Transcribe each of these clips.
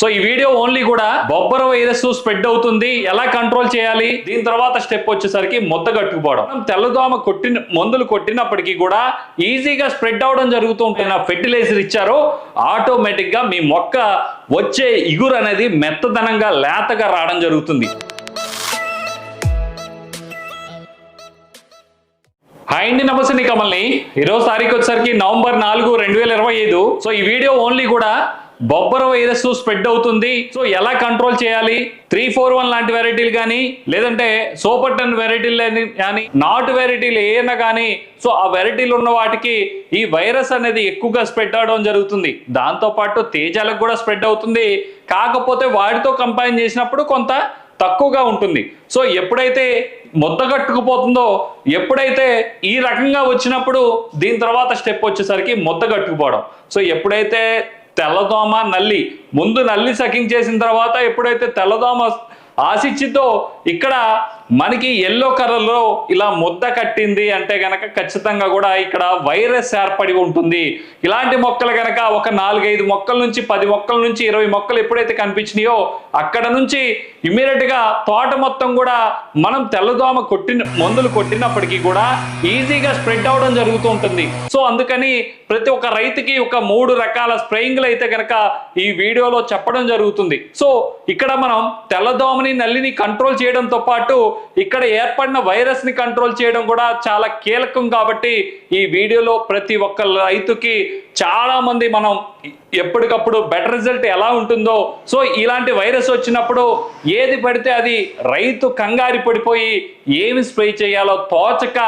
So ఈ video only కూడా బొబ్బర వైరస్ స్ప్రెడ్ అవుతుంది. ఎలా కంట్రోల్ చేయాలి? దీని తర్వాత స్టెప్ వచ్చేసరికి మొద్ద కట్టుకుపోవడం తెల్లదోమ కొట్టిన మందులు కొట్టినప్పటికీ కూడా ఈజీగా స్ప్రెడ్ అవడం జరుగుతూ ఉంటుంది. ఫెర్టిలైజర్ ఇచ్చారో. ఆటోమేటిక్గా మీ మొక్క వచ్చే ఇగురు అనేది మెత్తదనంగా లేతగా రావడం జరుగుతుంది. హాయ్ అండి నమస్తే కమల్ని. ఈరోజు తారీఖు వచ్చేసరికి నవంబర్ నాలుగు రెండు వేల ఇరవై ఐదు. సో ఈ వీడియో ఓన్లీ కూడా బొబ్బర వైరస్ స్ప్రెడ్ అవుతుంది. సో ఎలా కంట్రోల్ చేయాలి? త్రీ ఫోర్ వన్ లాంటి వెరైటీలు కానీ లేదంటే సూపర్ టెన్ వెరైటీలు కానీ నాటు వెరైటీలు ఏమైనా కానీ సో ఆ వెరైటీలు ఉన్న వాటికి ఈ వైరస్ అనేది ఎక్కువగా స్ప్రెడ్ అవడం జరుగుతుంది. దాంతోపాటు తేజాలకు కూడా స్ప్రెడ్ అవుతుంది. కాకపోతే వాటితో కంపైన్ చేసినప్పుడు కొంత తక్కువగా ఉంటుంది. సో ఎప్పుడైతే ముద్దగట్టుకుపోతుందో ఎప్పుడైతే ఈ రకంగా వచ్చినప్పుడు దీని తర్వాత స్టెప్ వచ్చేసరికి ముద్దగట్టుకుపోవడం సో ఎప్పుడైతే తెల్లదోమ నల్లి. ముందు నల్లి సకింగ్ చేసిన తర్వాత ఎప్పుడైతే తెల్లదోమ ఆశిచ్చితో ఇక్కడ మనకి ఎల్లో కలర్లో ఇలా ముద్ద కట్టింది అంటే గనక ఖచ్చితంగా కూడా ఇక్కడ వైరస్ ఏర్పడి ఉంటుంది. ఇలాంటి మొక్కలు గనక ఒక నాలుగైదు మొక్కల నుంచి పది మొక్కల నుంచి ఇరవై మొక్కలు ఎప్పుడైతే కనిపించినాయో అక్కడ నుంచి ఇమీడియట్గా తోట మొత్తం కూడా మనం తెల్లదోమ కొట్టిన మందులు కొట్టినప్పటికీ కూడా ఈజీగా స్ప్రెడ్ అవడం జరుగుతూ ఉంటుంది. సో అందుకని ప్రతి ఒక్క రైతుకి ఒక మూడు రకాల స్ప్రేయింగ్లు అయితే కనుక ఈ వీడియోలో చెప్పడం జరుగుతుంది. సో ఇక్కడ మనం తెల్లదోమని నల్లిని కంట్రోల్ చేయడంతో పాటు ఇక్కడ ఏర్పడిన వైరస్ని కంట్రోల్ చేయడం కూడా చాలా కీలకం కాబట్టి ఈ వీడియోలో ప్రతి ఒక్క రైతుకి చాలా మంది మనం ఎప్పటికప్పుడు బెటర్ రిజల్ట్ ఎలా ఉంటుందో సో ఇలాంటి వైరస్ వచ్చినప్పుడు ఏది పడితే అది రైతు కంగారి పడిపోయి ఏమి స్ప్రే చేయాలో తోచక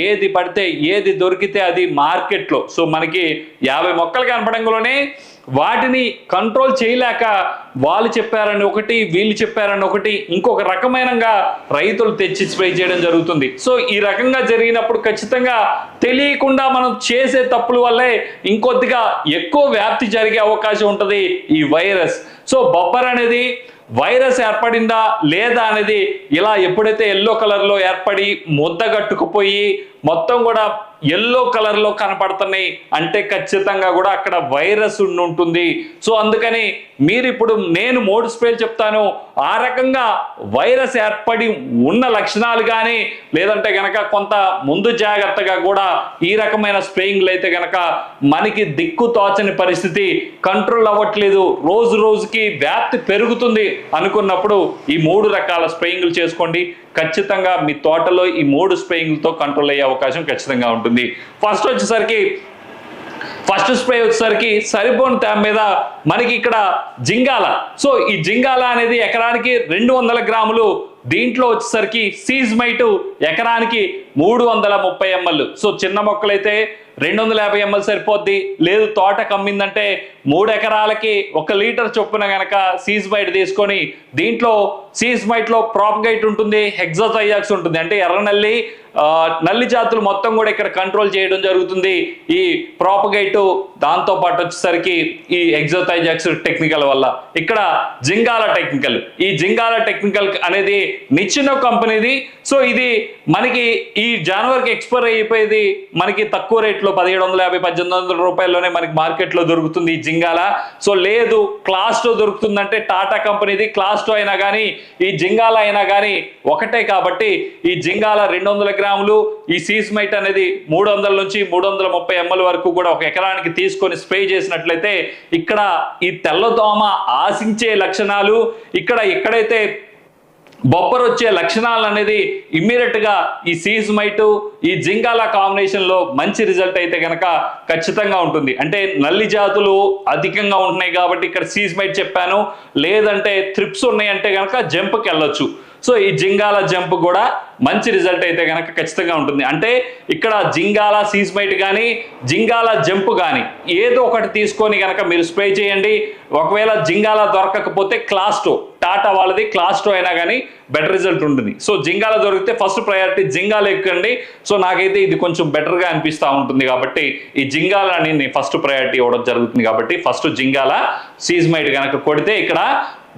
ఏది పడితే ఏది దొరికితే అది మార్కెట్లో సో మనకి యాభై మొక్కలు కనపడంలోనే వాటిని కంట్రోల్ చేయలేక వాళ్ళు చెప్పారని ఒకటి వీళ్ళు చెప్పారని ఒకటి ఇంకొక రకమైనగా రైతులు తెచ్చి స్ప్రే చేయడం జరుగుతుంది. సో ఈ రకంగా జరిగినప్పుడు ఖచ్చితంగా తెలియకుండా మనం చేసే తప్పుల వల్లే ఇంకొద్దిగా ఎక్కువ వ్యాప్తి జరిగే అవకాశం ఉంటుంది ఈ వైరస్. సో బొబ్బర్ అనేది వైరస్ ఏర్పడిందా లేదా అనేది ఇలా ఎప్పుడైతే ఎల్లో కలర్లో ఏర్పడి ముద్ద కట్టుకుపోయి మొత్తం కూడా ఎల్లో కలర్లో కనపడుతున్నాయి. అంటే ఖచ్చితంగా కూడా అక్కడ వైరస్ ఉండి ఉంటుంది. సో అందుకని మీరు ఇప్పుడు నేను మూడు స్ప్రేలు చెప్తాను. ఆ రకంగా వైరస్ ఏర్పడి ఉన్న లక్షణాలు కానీ లేదంటే గనక కొంత ముందు జాగ్రత్తగా కూడా ఈ రకమైన స్ప్రేయింగ్లు అయితే గనక మనకి దిక్కు తోచని పరిస్థితి కంట్రోల్ అవ్వట్లేదు. రోజు రోజుకి వ్యాప్తి పెరుగుతుంది అనుకున్నప్పుడు ఈ మూడు రకాల స్ప్రేయింగ్లు చేసుకోండి. ఖచ్చితంగా మీ తోటలో ఈ మూడు స్ప్రేయింగ్లతో కంట్రోల్ అయ్యే అవకాశం ఖచ్చితంగా ఉంటుంది. ఫస్ట్ వచ్చేసరికి ఫస్ట్ స్ప్రే వచ్చేసరికి సరిపోని తేమ మీద మనకి ఇక్కడ జింగాల. సో ఈ జింగాల అనేది ఎకరానికి రెండు వందల గ్రాములు. దీంట్లో వచ్చేసరికి సీజ్ మైటు ఎకరానికి మూడు వందల ముప్పై ఎంఎల్. సో చిన్న మొక్కలైతే రెండు వందల యాభై ఎంఎల్ సరిపోద్ది. లేదు తోట కమ్మిందంటే మూడు ఎకరాలకి ఒక లీటర్ చొప్పున గనక సీజ్ మైట్ తీసుకొని దీంట్లో సీజ్ మైట్లో ప్రాపగైట్ ఉంటుంది హెగ్జోజైజాక్స్ ఉంటుంది. అంటే ఎర్రనల్లి నల్లి జాతులు మొత్తం కూడా ఇక్కడ కంట్రోల్ చేయడం జరుగుతుంది. ఈ ప్రాపగైట్ దాంతో పాటు వచ్చేసరికి ఈ ఎగ్జోథైజాక్స్ టెక్నికల్ వల్ల. ఇక్కడ జింగాల టెక్నికల్. ఈ జింగాల టెక్నికల్ అనేది నిచ్చిన కంపెనీది. సో ఇది మనకి ఈ జనవరికి ఎక్స్పైర్ అయిపోయేది మనకి తక్కువ రేట్లో పదిహేడు వందల యాభై పద్దెనిమిది వందల రూపాయల్లోనే మనకి మార్కెట్లో దొరుకుతుంది ఈ జింగాల. సో లేదు క్లాస్ టూ దొరుకుతుందంటే టాటా కంపెనీది క్లాస్ టూ అయినా కానీ ఈ జింగాల అయినా కానీ ఒకటే కాబట్టి ఈ జింగాల రెండు వందల గ్రాములు ఈ సీస్మైట్ అనేది మూడు వందల నుంచి మూడు వందల ముప్పై ఎంఎల్ వరకు కూడా ఒక ఎకరానికి తీసుకొని స్ప్రే చేసినట్లయితే ఇక్కడ ఈ తెల్లదోమ ఆశించే లక్షణాలు ఇక్కడ ఎక్కడైతే బొబ్బర్ వచ్చే లక్షణాలు అనేది ఇమ్మీడియట్గా ఈ సీజ్మైటు ఈ జింగాల కాంబినేషన్లో మంచి రిజల్ట్ అయితే కనుక ఖచ్చితంగా ఉంటుంది. అంటే నల్లి జాతులు అధికంగా ఉంటున్నాయి కాబట్టి ఇక్కడ సీజ్ మైట్ చెప్పాను. లేదంటే త్రిప్స్ ఉన్నాయి అంటే జంప్కి వెళ్ళొచ్చు. సో ఈ జింగాల జంప్ కూడా మంచి రిజల్ట్ అయితే కనుక ఖచ్చితంగా ఉంటుంది. అంటే ఇక్కడ జింగాల సీస్మైట్ కానీ జింగాల జంప్ కానీ ఏదో ఒకటి తీసుకొని కనుక మీరు స్ప్రే చేయండి. ఒకవేళ జింగాల దొరకకపోతే క్లాస్ టూ టాటా వాళ్ళది క్లాస్ టూ అయినా కానీ బెటర్ రిజల్ట్ ఉంటుంది. సో జింగాల దొరికితే ఫస్ట్ ప్రయారిటీ జింగాల ఎక్కండి సో నాకైతే ఇది కొంచెం బెటర్గా అనిపిస్తూ ఉంటుంది కాబట్టి ఈ జింగాల అని ఫస్ట్ ప్రయారిటీ ఇవ్వడం జరుగుతుంది కాబట్టి ఫస్ట్ జింగాల సీజ్మైట్ కనుక కొడితే ఇక్కడ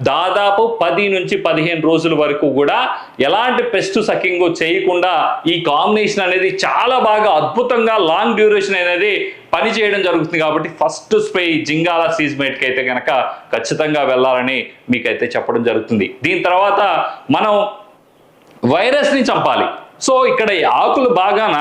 దాదాపు పది నుంచి పదిహేను రోజుల వరకు కూడా ఎలాంటి పెస్ట్ సకింగ్ చేయకుండా ఈ కాంబినేషన్ అనేది చాలా బాగా అద్భుతంగా లాంగ్ డ్యూరేషన్ అనేది పని చేయడం జరుగుతుంది కాబట్టి ఫస్ట్ స్ప్రే జింగాల సీజ్మేట్కి అయితే కనుక ఖచ్చితంగా వెళ్ళాలని మీకైతే చెప్పడం జరుగుతుంది. దీని తర్వాత మనం వైరస్ని చంపాలి. సో ఇక్కడ ఆకులు బాగాన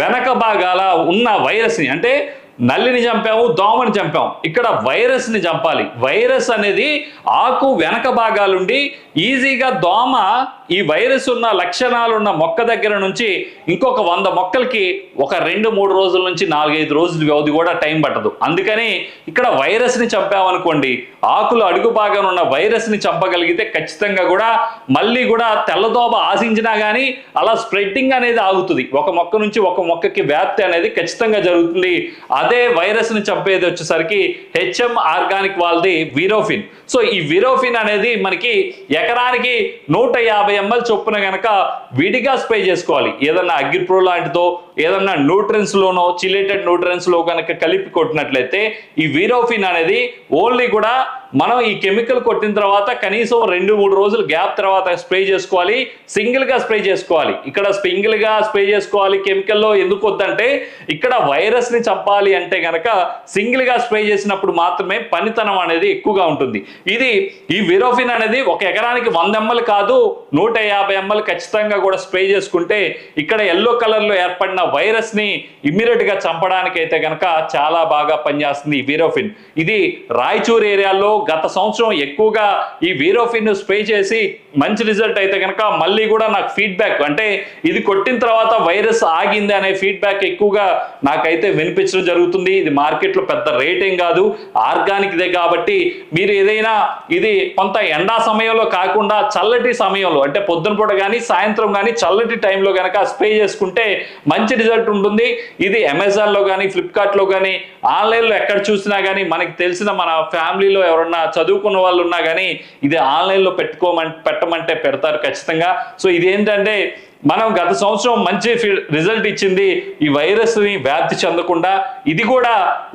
వెనక భాగాల ఉన్న వైరస్ని అంటే నల్లిని చంపాము దోమని చంపాము. ఇక్కడ వైరస్ని చంపాలి. వైరస్ అనేది ఆకు వెనక భాగాలుండి ఈజీగా దోమ ఈ వైరస్ ఉన్న లక్షణాలు ఉన్న మొక్క దగ్గర నుంచి ఇంకొక వంద మొక్కలకి ఒక రెండు మూడు రోజుల నుంచి నాలుగైదు రోజుల వ్యవధి కూడా టైం పట్టదు. అందుకని ఇక్కడ వైరస్ని చంపామనుకోండి ఆకులు అడుగు భాగం ఉన్న వైరస్ని చంపగలిగితే ఖచ్చితంగా కూడా మళ్ళీ కూడా తెల్లదోబ ఆశించినా కానీ అలా స్ప్రెడ్డింగ్ అనేది ఆగుతుంది. ఒక మొక్క నుంచి ఒక మొక్కకి వ్యాప్తి అనేది ఖచ్చితంగా జరుగుతుంది. అదే వైరస్ని చంపేది వచ్చేసరికి హెచ్ఎం ఆర్గానిక్ వాళ్ళది వీరోఫిన్. సో ఈ వీరోఫిన్ అనేది మనకి ఎకరానికి నూట యాభై ఎంఎల్ చొప్పున గనక విడిగా స్ప్రే చేసుకోవాలి. ఏదన్నా అగ్రిప్రో లాంటిదో ఏదన్నా న్యూట్రన్స్ లోనో చిలేటెడ్ న్యూట్రన్స్లో కనుక కలిపి కొట్టినట్లయితే ఈ వీరోఫిన్ అనేది ఓన్లీ కూడా మనం ఈ కెమికల్ కొట్టిన తర్వాత కనీసం రెండు మూడు రోజులు గ్యాప్ తర్వాత స్ప్రే చేసుకోవాలి సింగిల్గా స్ప్రే చేసుకోవాలి. ఇక్కడ సింగిల్గా స్ప్రే చేసుకోవాలి కెమికల్లో ఎందుకు వద్దంటే ఇక్కడ వైరస్ని చంపాలి అంటే కనుక సింగిల్గా స్ప్రే చేసినప్పుడు మాత్రమే పనితనం అనేది ఎక్కువగా ఉంటుంది. ఇది ఈ విరోఫిన్ అనేది ఒక ఎకరానికి వంద ఎంఎల్ కాదు నూట యాభై ఎంఎల్ ఖచ్చితంగా కూడా స్ప్రే చేసుకుంటే ఇక్కడ ఎల్లో కలర్లో ఏర్పడిన వైరస్ని ఇమ్మీడియట్గా చంపడానికి అయితే కనుక చాలా బాగా పనిచేస్తుంది ఈ వీరోఫిన్. ఇది రాయచూర్ ఏరియాలో గత సంవత్సరం ఎక్కువగా ఈ వీరోఫిన్ స్ప్రే చేసి మంచి రిజల్ట్ అయితే కనుక మళ్ళీ కూడా నాకు ఫీడ్బ్యాక్ అంటే ఇది కొట్టిన తర్వాత వైరస్ ఆగింది అనే ఫీడ్బ్యాక్ ఎక్కువగా నాకైతే వినిపించడం జరుగుతుంది. ఇది మార్కెట్లో పెద్ద రేట్ ఏం కాదు ఆర్గానిక్దే కాబట్టి మీరు ఏదైనా ఇది కొంత ఎండా సమయంలో కాకుండా చల్లటి సమయంలో అంటే పొద్దున పూట కానీ సాయంత్రం కానీ చల్లటి టైంలో కనుక స్ప్రే చేసుకుంటే మంచి రిజల్ట్ ఉంటుంది. ఇది అమెజాన్లో కానీ ఫ్లిప్కార్ట్లో కానీ ఆన్లైన్లో ఎక్కడ చూసినా కానీ మనకి తెలిసిన మన ఫ్యామిలీలో ఎవరన్నా చదువుకున్న వాళ్ళు ఉన్నా కానీ ఇది ఆన్లైన్లో పెట్టుకోమంటే పెట్టమంటే పెడతారు ఖచ్చితంగా. సో ఇదేంటంటే మనం గత సంవత్సరం మంచి రిజల్ట్ ఇచ్చింది ఈ వైరస్ని వ్యాప్తి చెందకుండా ఇది కూడా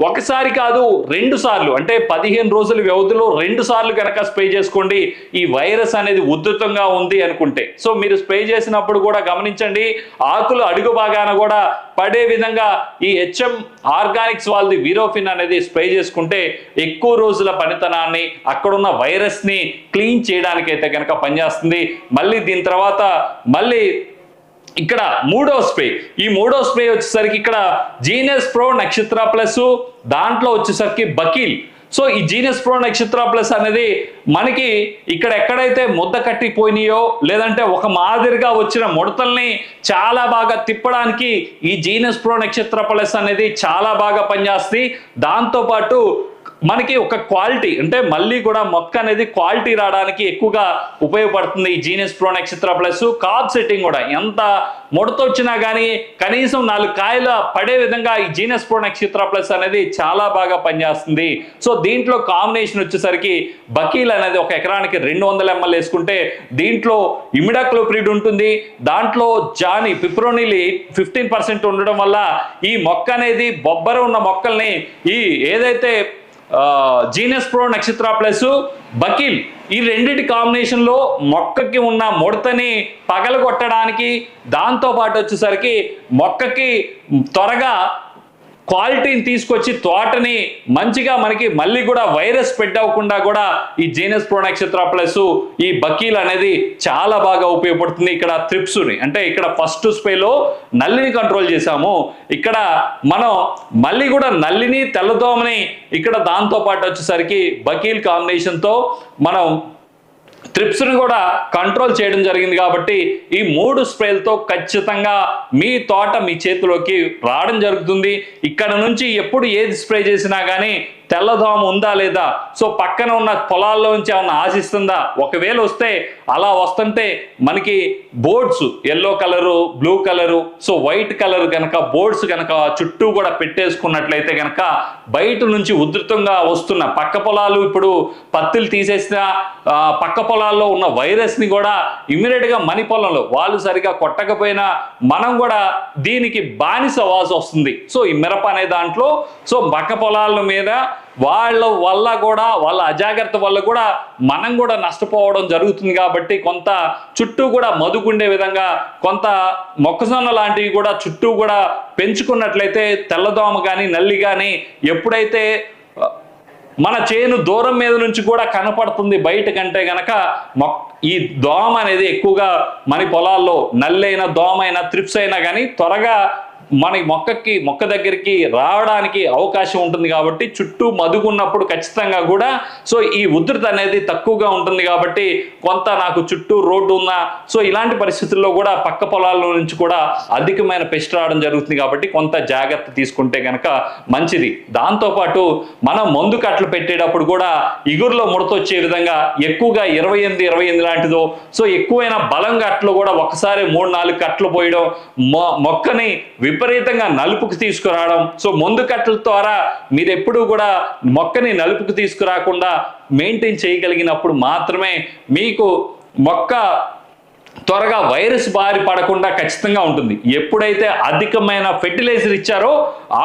ఒకసారి కాదు రెండు సార్లు అంటే పదిహేను రోజుల వ్యవధిలో రెండు సార్లు కనుక స్ప్రే చేసుకోండి. ఈ వైరస్ అనేది ఉధృతంగా ఉంది అనుకుంటే. సో మీరు స్ప్రే చేసినప్పుడు కూడా గమనించండి ఆకులు అడుగు భాగాన కూడా పడే విధంగా ఈ హెచ్ఎం ఆర్గానిక్స్ వాళ్ళది వీరోఫిన్ అనేది స్ప్రే చేసుకుంటే ఎక్కువ రోజుల పనితనాన్ని అక్కడున్న వైరస్ని క్లీన్ చేయడానికైతే కనుక పనిచేస్తుంది. మళ్ళీ దీని తర్వాత మళ్ళీ ఇక్కడ మూడో స్ప్రే. ఈ మూడో స్ప్రే వచ్చేసరికి ఇక్కడ జీనియస్ ప్రో నక్షత్ర ప్లస్ దాంట్లో వచ్చేసరికి బకీల్ సో ఈ జీనియస్ ప్రో నక్షత్ర ప్లస్ అనేది మనకి ఇక్కడ ఎక్కడైతే ముద్ద కట్టిపోయినాయో లేదంటే ఒక మాదిరిగా వచ్చిన ముడతల్ని చాలా బాగా తిప్పడానికి ఈ జీనియస్ ప్రో నక్షత్ర ప్లస్ అనేది చాలా బాగా పనిచేస్తుంది. దాంతోపాటు మనకి ఒక క్వాలిటీ అంటే మళ్ళీ కూడా మొక్క అనేది క్వాలిటీ రావడానికి ఎక్కువగా ఉపయోగపడుతుంది ఈ జీనియస్ ప్రో నక్షత్ర ప్లస్. కాప్ సెట్టింగ్ కూడా ఎంత ముడత వచ్చినా కానీ కనీసం నాలుగు కాయలు పడే విధంగా ఈ జీనియస్ ప్రో నక్షత్ర ప్లస్ అనేది చాలా బాగా పనిచేస్తుంది. సో దీంట్లో కాంబినేషన్ వచ్చేసరికి బకీల్ అనేది ఒక ఎకరానికి రెండు వందల ఎంఎల్ వేసుకుంటే దీంట్లో ఇమిడాక్లోప్రిడ్ ఉంటుంది. దాంట్లో జాని పిప్రోనిల్ ఫిఫ్టీన్ పర్సెంట్ ఉండడం వల్ల ఈ మొక్క అనేది బొబ్బర ఉన్న మొక్కల్ని ఈ ఏదైతే జీనస్ ప్రో నక్షత్ర ప్లస్ బకీల్ ఈ రెండింటి కాంబినేషన్లో మొక్కకి ఉన్న ముడతని పగలగొట్టడానికి దాంతో పాటు వచ్చేసరికి మొక్కకి త్వరగా క్వాలిటీని తీసుకొచ్చి తోటని మంచిగా మనకి మళ్ళీ కూడా వైరస్ పెట్టవకుండా అవ్వకుండా కూడా ఈ జీనస్ ప్రో నక్షత్ర ప్లస్ ఈ బకీల్ అనేది చాలా బాగా ఉపయోగపడుతుంది. ఇక్కడ త్రిప్స్ని అంటే ఇక్కడ ఫస్ట్ స్పేలో నల్లిని కంట్రోల్ చేశాము. ఇక్కడ మనం మళ్ళీ కూడా నల్లిని తెల్లదోమని ఇక్కడ దాంతో పాటు వచ్చేసరికి బకీల్ కాంబినేషన్తో మనం ట్రిప్స్ని కూడా కంట్రోల్ చేయడం జరిగింది కాబట్టి ఈ మూడు స్ప్రేలతో ఖచ్చితంగా మీ తోట మీ చేతిలోకి రావడం జరుగుతుంది. ఇక్కడ నుంచి ఎప్పుడు ఏది స్ప్రే చేసినా కానీ తెల్లదోమ ఉందా లేదా? సో పక్కన ఉన్న పొలాల్లో నుంచి ఏమన్నా ఆశిస్తుందా? ఒకవేళ వస్తే అలా వస్తుంటే మనకి boards yellow colour blue colour so white colour కనుక బోర్డ్స్ కనుక చుట్టూ కూడా పెట్టేసుకున్నట్లయితే కనుక బయట నుంచి ఉధృతంగా వస్తున్న పక్క పొలాలు ఇప్పుడు పత్తులు తీసేసిన పక్క పొలాల్లో ఉన్న వైరస్ని కూడా ఇమీడియట్గా మని పొలంలో వాళ్ళు సరిగా కొట్టకపోయినా మనం కూడా దీనికి బానిస అవ్వాల్సి వస్తుంది. సో ఈ మిరప అనే దాంట్లో సో పక్క పొలాల మీద వాళ్ళ వల్ల కూడా వాళ్ళ అజాగ్రత్త వల్ల కూడా మనం కూడా నష్టపోవడం జరుగుతుంది కాబట్టి కొంత చుట్టూ కూడా మదుకుండే విధంగా కొంత మొక్కజొన్న లాంటివి కూడా చుట్టూ కూడా పెంచుకున్నట్లయితే తెల్లదోమ కానీ నల్లి కానీ ఎప్పుడైతే మన చేను దూరం మీద నుంచి కూడా కనపడుతుంది బయట కంటే గనక మొక్ ఈ దోమ అనేది ఎక్కువగా మన పొలాల్లో నల్లైన దోమ అయినా త్రిప్స్ అయినా కానీ త్వరగా మన మొక్కకి మొక్క దగ్గరికి రావడానికి అవకాశం ఉంటుంది కాబట్టి చుట్టూ మదుగున్నప్పుడు ఖచ్చితంగా కూడా సో ఈ ఉధృతి అనేది తక్కువగా ఉంటుంది కాబట్టి కొంత నాకు చుట్టూ రోడ్డు ఉన్నా సో ఇలాంటి పరిస్థితుల్లో కూడా పక్క పొలాల నుంచి కూడా అధికమైన పెస్ట్ రావడం జరుగుతుంది కాబట్టి కొంత జాగ్రత్త తీసుకుంటే కనుక మంచిది. దాంతోపాటు మనం మందు కట్టలు పెట్టేటప్పుడు కూడా ఇగురులో ముడతొచ్చే విధంగా ఎక్కువగా ఇరవై ఎనిమిది ఇరవై ఎనిమిది లాంటిదో సో ఎక్కువైన బలం కట్టలు కూడా ఒకసారి మూడు నాలుగు కట్టలు పోయడం మొ- మొక్కని విపరీతంగా నలుపుకి తీసుకురావడం. సో మందు కట్టల ద్వారా మీరు ఎప్పుడూ కూడా మొక్కని నలుపుకి తీసుకురాకుండా మెయింటైన్ చేయగలిగినప్పుడు మాత్రమే మీకు మొక్క త్వరగా వైరస్ బారి పడకుండా ఖచ్చితంగా ఉంటుంది. ఎప్పుడైతే అధికమైన ఫెర్టిలైజర్ ఇచ్చారో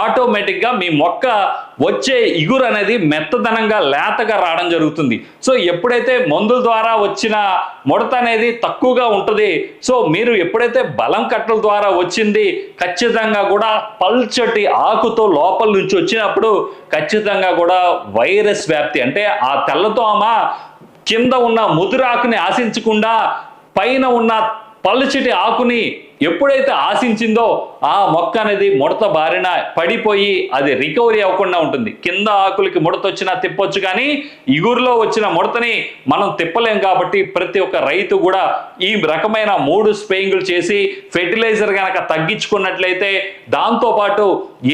ఆటోమేటిక్గా మీ మొక్క వచ్చే ఇగురు అనేది మెత్తదనంగా లేతగా రావడం జరుగుతుంది. సో ఎప్పుడైతే మందుల ద్వారా వచ్చిన ముడత అనేది తక్కువగా ఉంటుంది సో మీరు ఎప్పుడైతే బలం కట్టల ద్వారా వచ్చింది ఖచ్చితంగా కూడా పల్చటి ఆకుతో లోపల నుంచి వచ్చినప్పుడు ఖచ్చితంగా కూడా వైరస్ వ్యాప్తి. అంటే ఆ తెల్లతోమ కింద ఉన్న ముదురాకుని ఆశించకుండా పైన ఉన్న పలుచటి ఆకుని ఎప్పుడైతే ఆశించిందో ఆ మొక్క అనేది ముడత బారిన పడిపోయి అది రికవరీ అవ్వకుండా ఉంటుంది. కింద ఆకులకి ముడత వచ్చినా తిప్పొచ్చు కానీ ఇగురులో వచ్చిన ముడతని మనం తిప్పలేం కాబట్టి ప్రతి ఒక్క రైతు కూడా ఈ రకమైన మూడు స్ప్రేయింగ్లు చేసి ఫెర్టిలైజర్ కనుక తగ్గించుకున్నట్లయితే దాంతోపాటు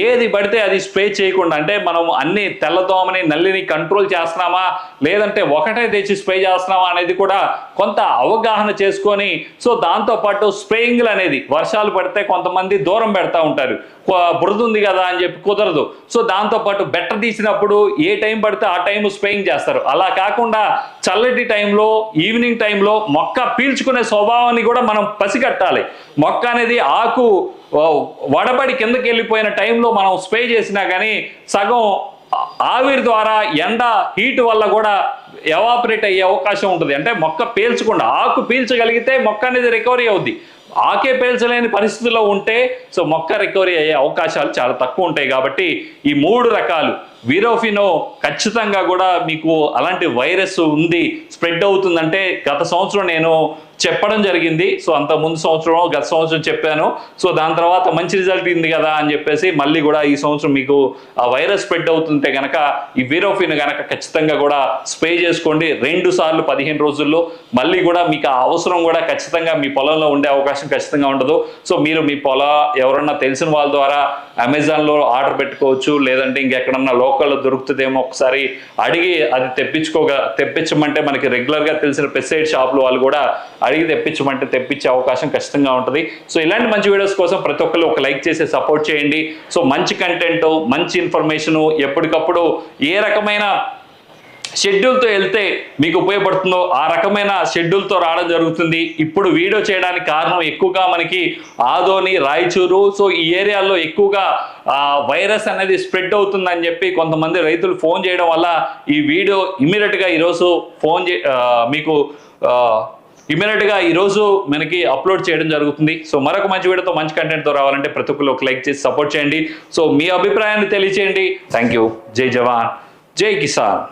ఏది పడితే అది స్ప్రే చేయకుండా అంటే మనం అన్ని తెల్లదోమని నల్లిని కంట్రోల్ చేస్తున్నామా? లేదంటే ఒకటే తెచ్చి స్ప్రే చేస్తున్నామా అనేది కూడా కొంత అవగాహన చేసుకొని సో దాంతోపాటు స్ప్రేయింగ్లు అనేది వర్షాలు పడితే కొంతమంది దూరం పెడతా ఉంటారు. బురద ఉంది కదా అని చెప్పి కుదరదు. సో దాంతోపాటు బెట్ట తీసినప్పుడు ఏ టైం పడితే ఆ టైం స్ప్రేయింగ్ చేస్తారు. అలా కాకుండా చల్లటి టైంలో ఈవినింగ్ టైంలో మొక్క పీల్చుకునే స్వభావాన్ని కూడా మనం పసిగట్టాలి. మొక్క అనేది ఆకు వడబడి కిందకి వెళ్ళిపోయిన టైంలో మనం స్ప్రే చేసినా కానీ సగం ఆవిరి ద్వారా ఎండ హీట్ వల్ల కూడా ఎవాపరేట్ అయ్యే అవకాశం ఉంటుంది. అంటే మొక్క పీల్చకుండా ఆకు పీల్చగలిగితే మొక్క అనేది రికవరీ అవుద్ది. ఆకే పేల్చలేని పరిస్థితిలో ఉంటే సో మొక్క రికవరీ అయ్యే అవకాశాలు చాలా తక్కువ ఉంటాయి కాబట్టి ఈ మూడు రకాలు వీరోఫినో ఖచ్చితంగా కూడా మీకు అలాంటి వైరస్ ఉంది స్ప్రెడ్ అవుతుందంటే గత సంవత్సరం నేను చెప్పడం జరిగింది. సో అంత ముందు సంవత్సరం గత సంవత్సరం చెప్పాను. సో దాని తర్వాత మంచి రిజల్ట్ ఉంది కదా అని చెప్పేసి మళ్ళీ కూడా ఈ సంవత్సరం మీకు ఆ వైరస్ స్ప్రెడ్ అవుతుంటే కనుక ఈ వీరోఫిన్ కనుక ఖచ్చితంగా కూడా స్ప్రే చేసుకోండి. రెండు సార్లు పదిహేను రోజుల్లో మళ్ళీ కూడా మీకు ఆ అవసరం కూడా ఖచ్చితంగా మీ పొలంలో ఉండే అవకాశం ఖచ్చితంగా ఉండదు. సో మీరు మీ పొల ఎవరన్నా తెలిసిన వాళ్ళ ద్వారా అమెజాన్లో ఆర్డర్ పెట్టుకోవచ్చు. లేదంటే ఇంకెక్కడన్నా లోకల్లో దొరుకుతుందేమో ఒకసారి అడిగి అది తెప్పించుకోగా తెప్పించమంటే మనకి రెగ్యులర్గా తెలిసిన పెస్టిసైడ్ షాపులు వాళ్ళు కూడా అడిగి తెప్పించమంటే తెప్పించే అవకాశం ఖచ్చితంగా ఉంటుంది. సో ఇలాంటి మంచి వీడియోస్ కోసం ప్రతి ఒక్కరు ఒక లైక్ చేసి సపోర్ట్ చేయండి. సో మంచి కంటెంట్ మంచి ఇన్ఫర్మేషను ఎప్పటికప్పుడు ఏ రకమైన షెడ్యూల్తో వెళ్తే మీకు ఉపయోగపడుతుందో ఆ రకమైన షెడ్యూల్తో రావడం జరుగుతుంది. ఇప్పుడు వీడియో చేయడానికి కారణం ఎక్కువగా మనకి ఆదోని రాయచూరు సో ఈ ఏరియాల్లో ఎక్కువగా వైరస్ అనేది స్ప్రెడ్ అవుతుందని చెప్పి కొంతమంది రైతులు ఫోన్ చేయడం వల్ల ఈ వీడియో ఇమీడియట్గా ఈరోజు ఫోన్ చే మీకు ఇమీడియట్గా ఈరోజు మనకి అప్లోడ్ చేయడం జరుగుతుంది. సో మరొక మంచి వీడియోతో మంచి కంటెంట్తో రావాలంటే ప్రతి ఒక్కరు ఒక లైక్ చేసి సపోర్ట్ చేయండి. సో మీ అభిప్రాయాన్ని తెలియచేయండి. Thank you. జై జవాన్. జై కిసాన్.